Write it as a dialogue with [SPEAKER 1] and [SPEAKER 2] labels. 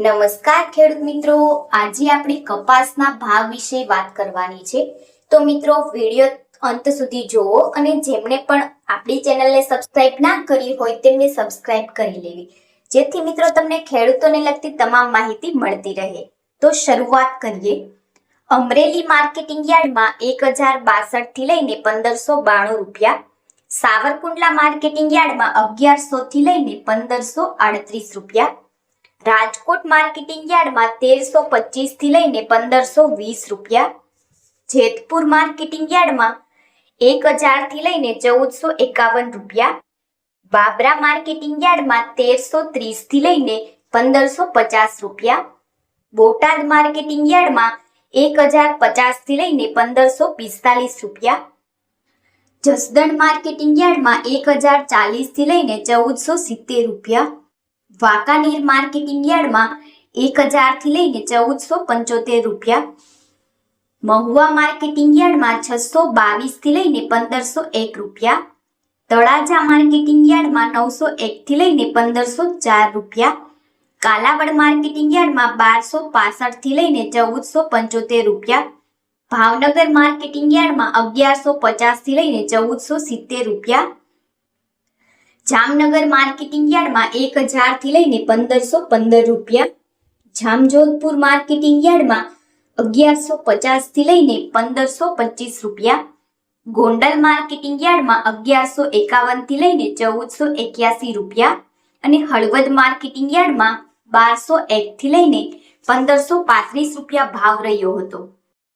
[SPEAKER 1] નમસ્કાર ખેડૂત મિત્રો. આજે આપણે કપાસના ભાવ વિશે વાત કરવાની છે. તો મિત્રો, વીડિયો અંત સુધી જુઓ અને જેમણે પણ આપણી ચેનલને સબસ્ક્રાઇબ ના કરી હોય તેમને સબસ્ક્રાઇબ કરી લેવી. જેથી મિત્રો તમને ખેડૂતોને લગતી તમામ માહિતી મળતી રહે. તો શરૂઆત કરીએ. અમરેલી માર્કેટિંગ યાર્ડમાં એક હજાર બાસઠથી લઈને પંદરસો બાણું રૂપિયા. સાવરકુંડલા માર્કેટિંગ યાર્ડમાં અગિયારસો થી લઈને પંદરસો આડત્રીસ રૂપિયા. રાજકોટ માર્કેટિંગ યાર્ડમાં તેરસો પચીસથી લઈને પંદરસો વીસ રૂપિયા. જેતપુર માર્કેટિંગ યાર્ડમાં એક હજારથી લઈને ચૌદસો એકાવન રૂપિયા. બાબરા માર્કેટિંગ યાર્ડમાં તેરસો ત્રીસથી લઈને પંદરસો પચાસ રૂપિયા. બોટાદ માર્કેટિંગ યાર્ડમાં એક હજાર પચાસથી લઈને પંદરસો પિસ્તાલીસ રૂપિયા. જસદણ માર્કેટિંગ યાર્ડમાં એક હજાર ચાલીસથી લઈને ચૌદસો સિત્તેર રૂપિયા. વાંકાનેર માર્કેટિંગ યાર્ડમાં એક હજારથી લઈને ચૌદસો પંચોતેર રૂપિયા. મહુવા માર્કેટિંગ યાર્ડમાં છસો બાવીસથી લઈને પંદરસો એક રૂપિયા. તળાજા માર્કેટિંગ યાર્ડમાં નવસો એક થી લઈને પંદરસો ચાર રૂપિયા. કાલાવડ માર્કેટિંગ યાર્ડમાં બારસો પાસઠથી લઈને ચૌદસો પંચોતેર રૂપિયા. ભાવનગર માર્કેટિંગ યાર્ડમાં અગિયારસો પચાસથી લઈને ચૌદસો સિત્તેર રૂપિયા. જામનગર માર્કેટિંગ યાર્ડમાં એક હજારથી લઈને પંદરસો પંદર રૂપિયા. જામજોધપુર માર્કેટિંગ યાર્ડમાં અગિયારસો પચાસથી લઈને પંદરસો પચીસ રૂપિયા. ગોંડલ માર્કેટિંગ યાર્ડમાં અગિયારસો એકાવનથી લઈને ચૌદસો એક્યાસી રૂપિયા. અને હળવદ માર્કેટિંગ યાર્ડમાં બારસો એક થી લઈને પંદરસો પાંત્રીસ રૂપિયા ભાવ રહ્યો હતો.